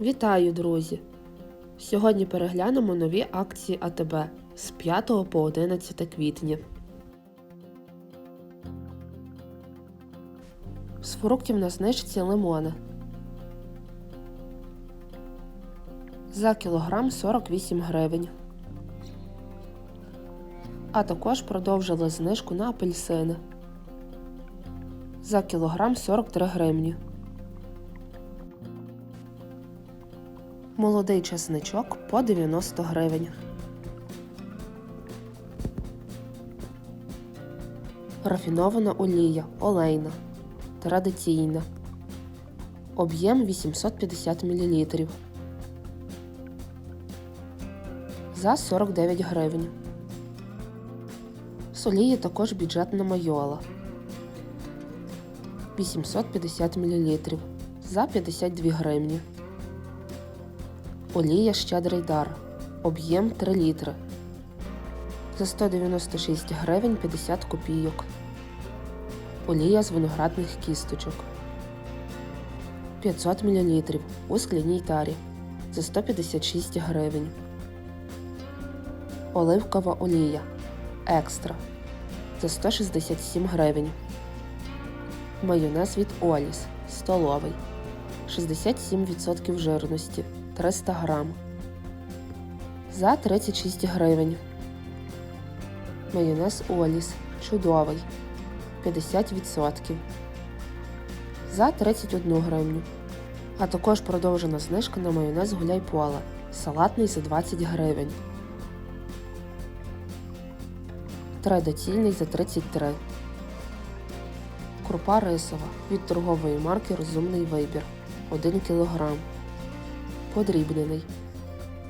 Вітаю, друзі! Сьогодні переглянемо нові акції АТБ з 5 по 11 квітня. З фруктів на знижці лимони. За кілограм 48 гривень. А також продовжили знижку на апельсини. За кілограм 43 гривні. Молодий чесничок по 90 гривень. Рафінована олія олейна. Традиційна. Об'єм 850 мл. За 49 гривень. З олії також бюджетна майола. 850 мл. За 52 гривні. Олія щедрий дар. Об'єм 3 літри. За 196 гривень 50 копійок. Олія з виноградних кісточок. 500 мл у скляній тарі. За 156 гривень. Оливкова олія. Екстра. За 167 гривень. Майонез від Оліс. Столовий. 67% жирності. 300 грам. За 36 гривень. Майонез Оліс. Чудовий. 50%. За 31 гривню. А також продовжена знижка на майонез гуляй поле. Салатний за 20 гривень. Традиційний за 33. Крупа рисова від торгової марки Розумний вибір 1 кг. Подрібнений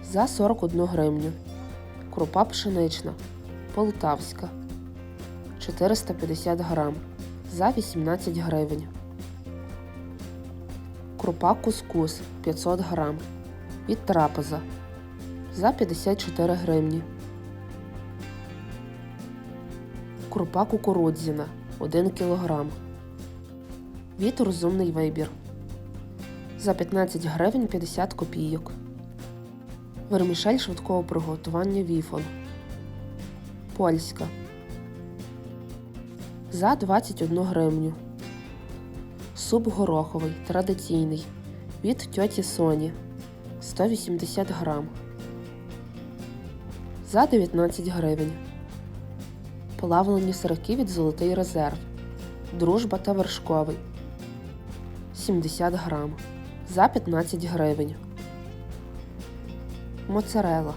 за 41 гривню. Крупа пшенична. Полтавська 450 грам за 18 гривень. Крупа кускус 500 грам від трапеза за 54 гривні. Крупа кукурудзяна 1 кг. Від розумний вибір. За 15 гривень 50 копійок. Вермішель швидкого приготування віфон. Польська. За 21 гривню. Суп гороховий традиційний. Від тьоті Соні 180 грам. За 19 гривень. Плавлені сироки від Золотий резерв. Дружба та вершковий 70 грам. За 15 гривень. Моцарела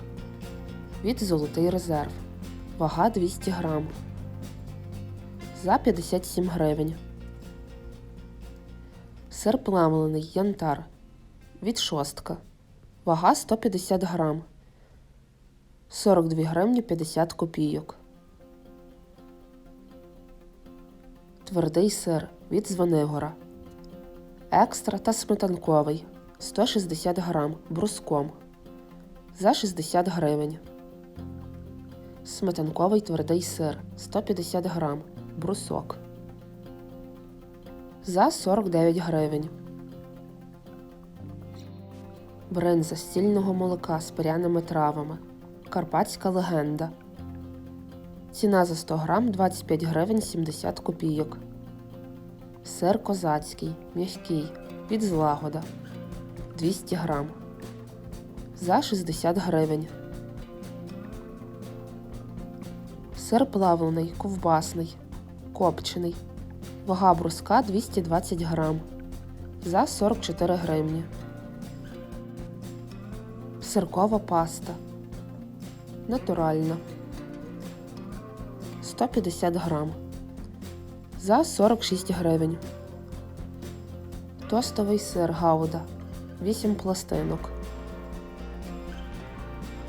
від Золотий резерв. Вага 200 грам. За 57 гривень. Сир плавлений янтар від шостка. Вага 150 грам. 42 гривні 50 копійок. Твердий сир від Звенигора. Екстра та сметанковий 160 грам бруском. За 60 гривень. Сметанковий твердий сир 150 грам брусок. За 49 гривень. Бринза стільного молока з пряними травами. Карпатська легенда. Ціна за 100 грам 25 гривень 70 копійок. Сир козацький, м'який, від злагода 200 грам. За 60 гривень. Сир плавлений, ковбасний, копчений. Вага бруска 220 грам. За 44 гривні. Сиркова паста. Натуральна. 150 грам. За 46 гривень. Тостовий сир Гауда. 8 пластинок.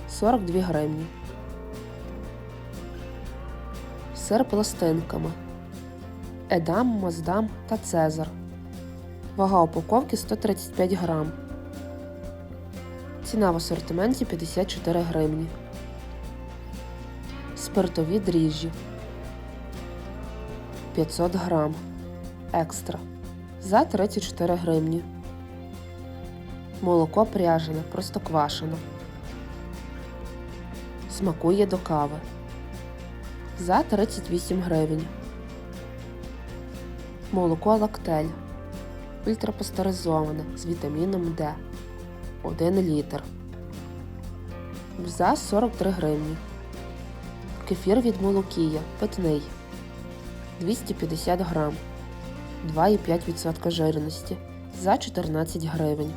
42 гривні. Сир пластинками. Едам, Маздам та Цезар. Вага упаковки 135 грам. Ціна в асортименті 54 гривні. Спиртові дріжджі 500 грам. Екстра. За 34 гривні. Молоко пряжене, простоквашино. Смакує до кави. За 38 гривень. Молоко лактель. Ультрапастеризоване з вітаміном Д. 1 літр. За 43 гривні. Кефір від молокія. Питний. 250 грам. 2,5% жирності. За 14 гривень.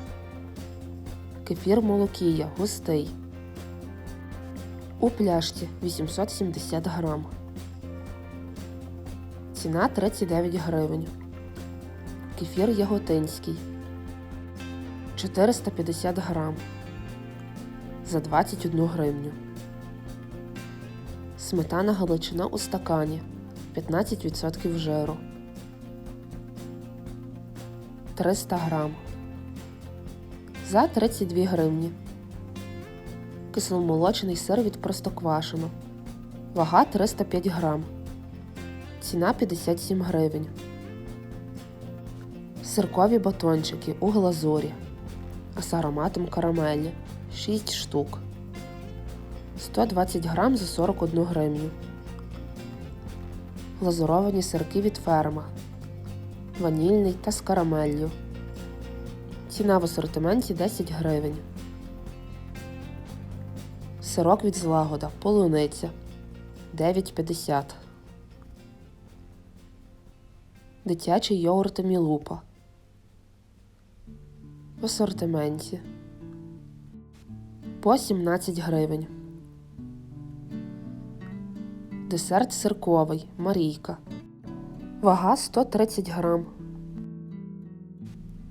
Кефір молокія. Густий. У пляшці 870 грам. Ціна 39 гривень. Кефір яготинський 450 грам за 21 гривню. Сметана галичина у стакані 15% жиру 300 грам за 32 гривні. Кисломолочний сир від простоквашино. Вага 305 грам. Ціна 57 гривень. Сиркові батончики у глазурі з ароматом карамелі 6 штук. 120 грам за 41 гривню. Глазуровані сирки від ферма. Ванільний та з карамеллю. Ціна в асортименті 10 гривень. Сирок від злагода. Полуниця 9,50. Дитячий йогурт Мілупа. В асортименті по 17 гривень. Десерт сирковий Марійка. Вага 130 грам.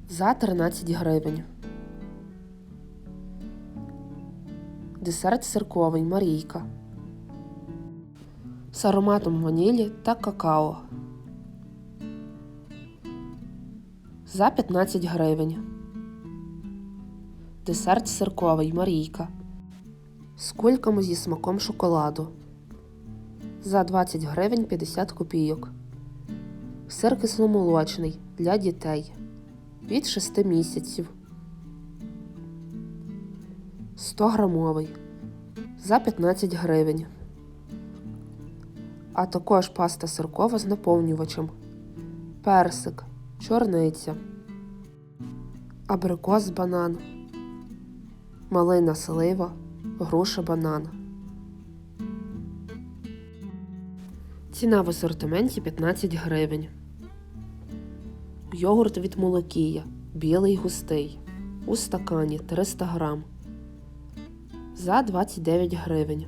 За 13 гривень. Десерт сирковий Марійка. З ароматом ванілі та какао. За 15 гривень. Десерт сирковий Марійка. З кульками зі смаком шоколаду. За 20 гривень 50 копійок. Сир кисломолочний для дітей від 6 місяців. 100 грамовий за 15 гривень. А також паста сиркова з наповнювачем. Персик, чорниця, абрикос банан, малина слива, груша банан. Ціна в асортименті 15 гривень. Йогурт від молокія. Білий густий. У стакані 300 грам. За 29 гривень.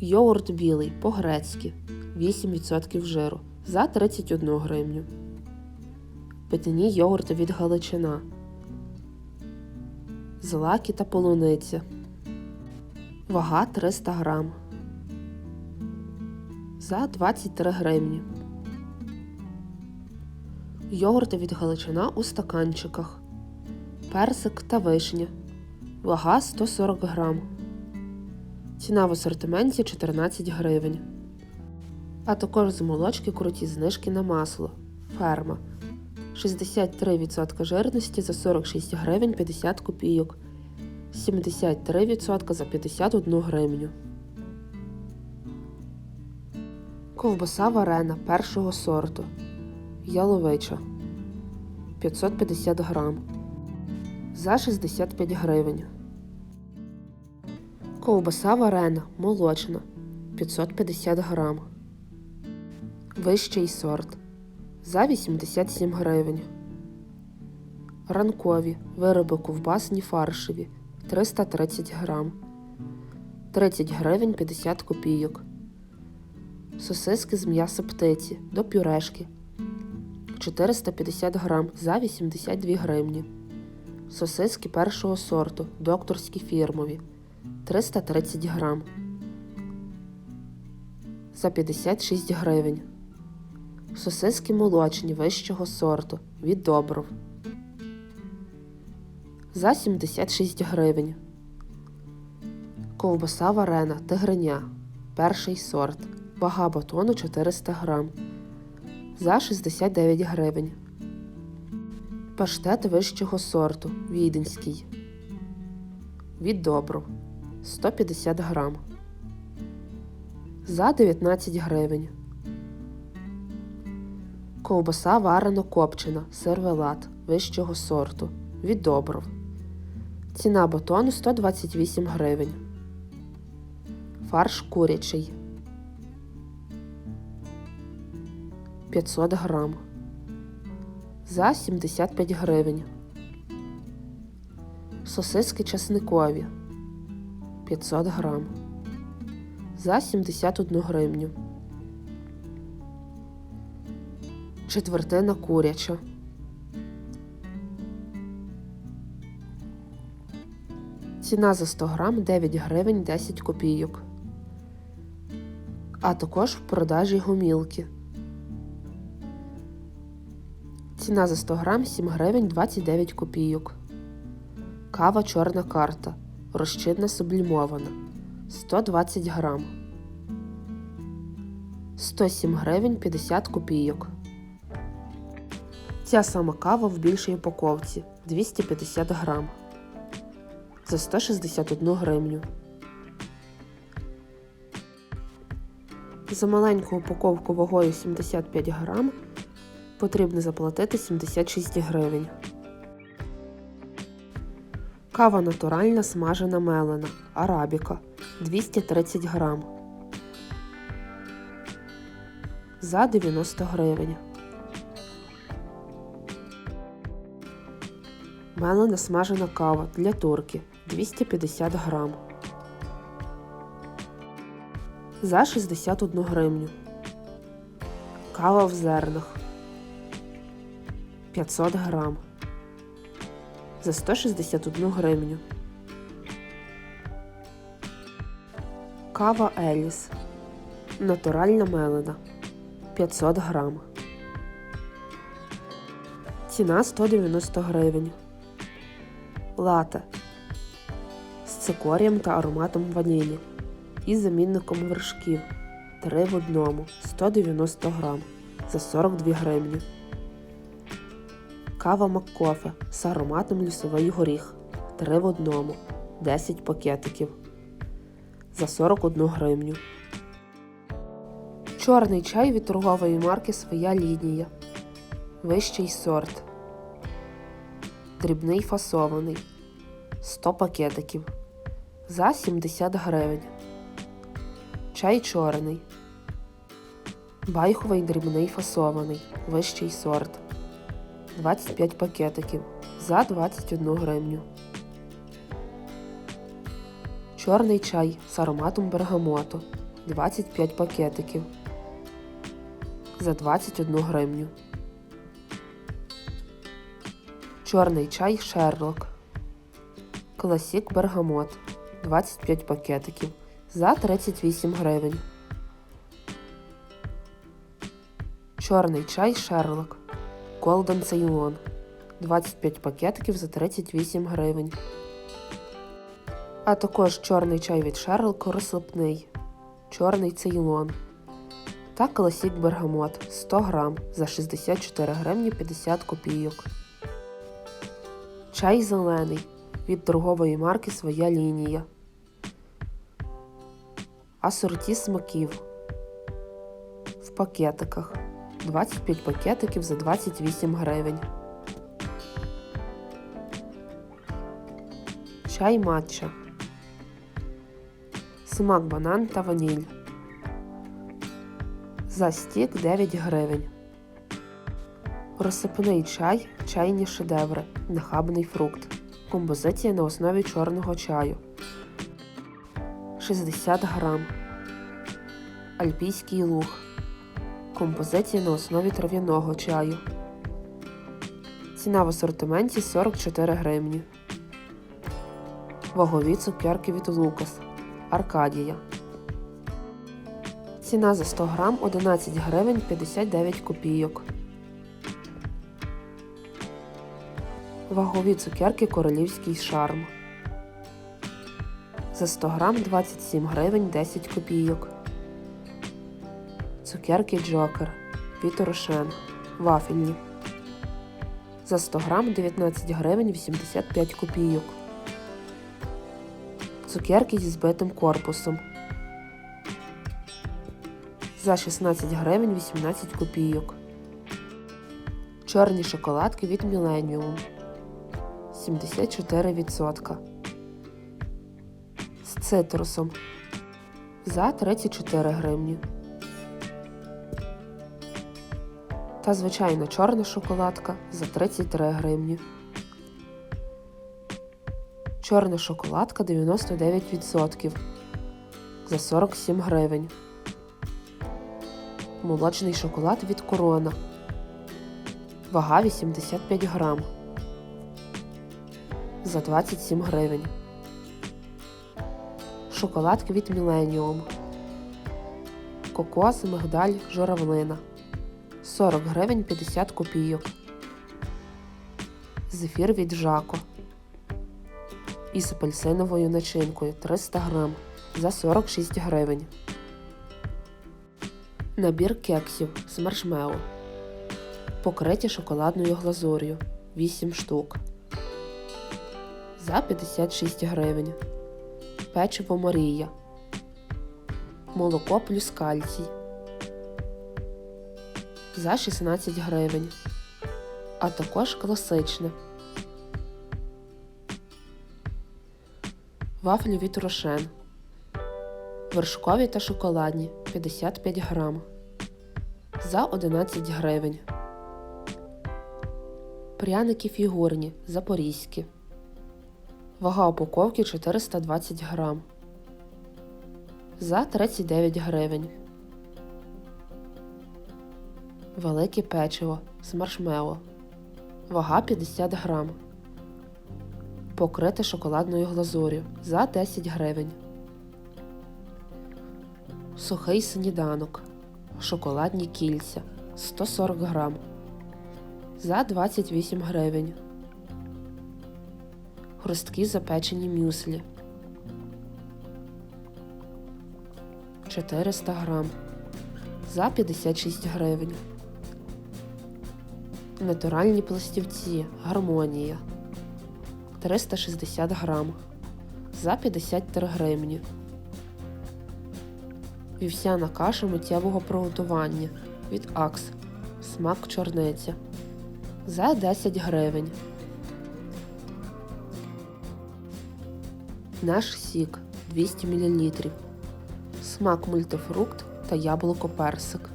Йогурт білий по-грецьки 8% жиру за 31 гривню. Питні йогурти від Галичина. Злаки та полуниця. Вага 300 грам. За 23 гривні. Йогурти від Галичина у стаканчиках. Персик та вишня. Вага 140 грам. Ціна в асортименті 14 гривень. А також з молочки круті знижки на масло. Ферма. 63% жирності за 46 гривень 50 копійок. 73% за 51 гривню. Ковбаса варена першого сорту. Яловича 550 грам. За 65 гривень. Ковбаса варена молочна 550 грам. Вищий сорт за 87 гривень. Ранкові вироби ковбасні фаршеві 330 грам. 30 гривень 50 копійок. Сосиски з м'яса птиці до пюрешки 450 грам за 82 гривні. Сосиски першого сорту докторські фірмові 330 грам за 56 гривень. Сосиски молочні вищого сорту від Добров за 76 гривень. Ковбаса варена тигриня. Перший сорт. Вага батону 400 грам за 69 гривень. Паштет вищого сорту віденський. Від добру 150 грам. За 19 гривень. Ковбаса варено копчена, сервелат вищого сорту. Від добров. Ціна батону 128 гривень. Фарш курячий 500 грам. За 75 гривень. Сосиски часникові 500 грам. За 71 гривню. Четвертина куряча. Ціна за 100 грам 9 гривень 10 копійок. А також в продажі гомілки. Ціна за 100 грам 7 гривень 29 копійок. Кава чорна карта. Розчинна сублімована. 120 грам. 107 гривень 50 копійок. Ця сама кава в більшій упаковці 250 грам. За 161 гривню. За маленьку упаковку вагою 75 грам потрібно заплатити 76 гривень. Кава натуральна смажена мелена. Арабіка 230 грам. За 90 гривень. Мелена смажена кава для турки 250 грам. За 61 гривню. Кава в зернах 500 грам. За 161 гривню. Кава Еліс. Натуральна мелена 500 грам. Ціна 190 гривень. Лате з цикорієм та ароматом ванілі і замінником вершків 3 в одному 190 грам за 42 гривні. Кава Маккофе з ароматом лісовий горіх 3 в одному 10 пакетиків за 41 гривню. Чорний чай від торгової марки Своя лінія. Вищий сорт. Дрібний фасований 100 пакетиків за 70 гривень. Чай чорний. Байховий дрібний фасований. Вищий сорт. 25 пакетиків за 21 гривню. Чорний чай з ароматом бергамоту 25 пакетиків за 21 гривню. Чорний чай Шерлок. Класік Бергамот 25 пакетиків за 38 гривень. Чорний чай Шерлок. Golden Ceylon 25 пакетиків за 38 гривень. А також чорний чай від Шерлок розсипний. Чорний цейлон. Та класік бергамот 100 грам за 64 гривні 50 копійок. Чай зелений від торгової марки Своя лінія. Асорті смаків в пакетиках 25 пакетиків за 28 гривень. Чай матча. Смак банан та ваніль. За стік 9 гривень. Розсипний чай, чайні шедеври, нахабний фрукт. Композиція на основі чорного чаю. 60 грам. Альпійський луг. Композиція на основі трав'яного чаю. Ціна в асортименті 44 гривні. Вагові цукерки від Лукас. Аркадія. Ціна за 100 грам 11 гривень 59 копійок. Вагові цукерки королівський шарм. За 100 грам 27 гривень 10 копійок. Цукерки Джокер від Рошен. Вафельні. За 100 грам 19 гривень 85 копійок. Цукерки зі збитим корпусом. За 16 гривень 18 копійок. Чорні шоколадки від Millennium. 74%. З цитрусом. За 34 гривні. Та звичайна чорна шоколадка за 33 гривні. Чорна шоколадка 99% за 47 гривень. Молочний шоколад від Корона. Вага 85 грам. За 27 гривень. Шоколадки від Millennium. Кокос, мигдаль, журавлина. 40 гривень 50 копійок. Зефір від Жако. Із апельсиновою начинкою 300 грам за 46 гривень. Набір кексів з маршмеллоу. Покриті шоколадною глазур'ю 8 штук. За 56 гривень. Печиво Марія. Молоко плюс кальцій. За 16 гривень. А також класичне. Вафлі від Рошен. Вершкові та шоколадні 55 грам. За 11 гривень. Пряники фігурні запорізькі. Вага упаковки 420 грам. За 39 гривень. Велике печиво з маршмеллоу. Вага 50 грам. Покрите шоколадною глазур'ю за 10 гривень. Сухий сніданок. Шоколадні кільця 140 грам. За 28 гривень. Хрусткі запечені мюслі. 400 грам. За 56 гривень. Натуральні пластівці. Гармонія. 360 грам. За 53 гривні. Вівсяна каша миттєвого приготування від Акс. Смак чорниця. За 10 гривень. Наш сік 200 мл. Смак мультифрукт та яблуко персик.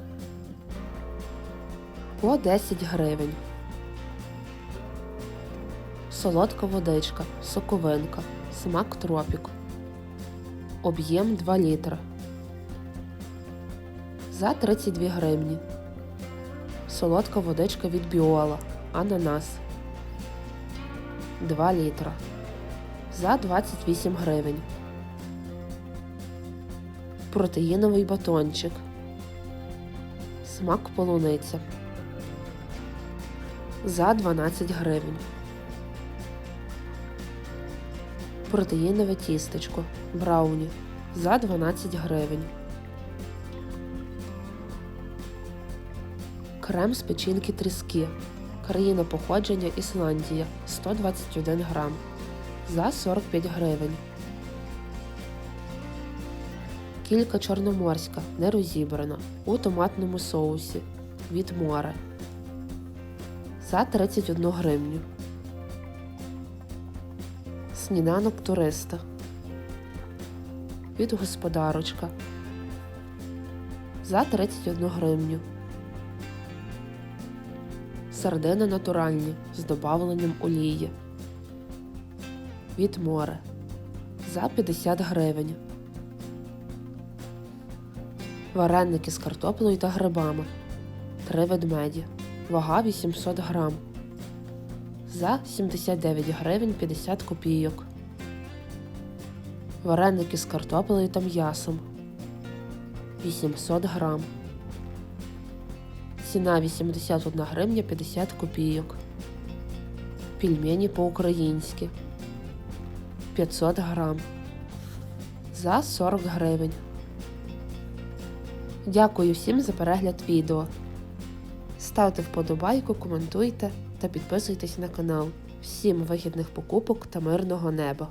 По 10 гривень. Солодка водичка, соковинка, смак тропік. Об'єм 2 літра. За 32 гривні. Солодка водичка від Біола. Ананас. 2 літра. За 28 гривень. Протеїновий батончик. Смак полуниця. За 12 гривень. Протеїнове тістечко. Брауні. За 12 гривень. Крем з печінки тріски. Країна походження Ісландія 121 грам. За 45 гривень. Кілька чорноморська не розібрана у томатному соусі від море. За 31 гривню. Сніданок туриста. Від господарочка. За 31 гривню. Сардини натуральні з добавленням олії. Від море. За 50 гривень. Вареники з картоплею та грибами. Три ведмеді. Вага 800 грам. За 79 гривень 50 копійок. Вареники з картоплею та м'ясом. 800 грам. Ціна 81 гривня 50 копійок. Пельмені по-українськи 500 грам. За 40 гривень. Дякую всім за перегляд відео. Ставте вподобайку, коментуйте та підписуйтесь на канал. Всім вигідних покупок та мирного неба!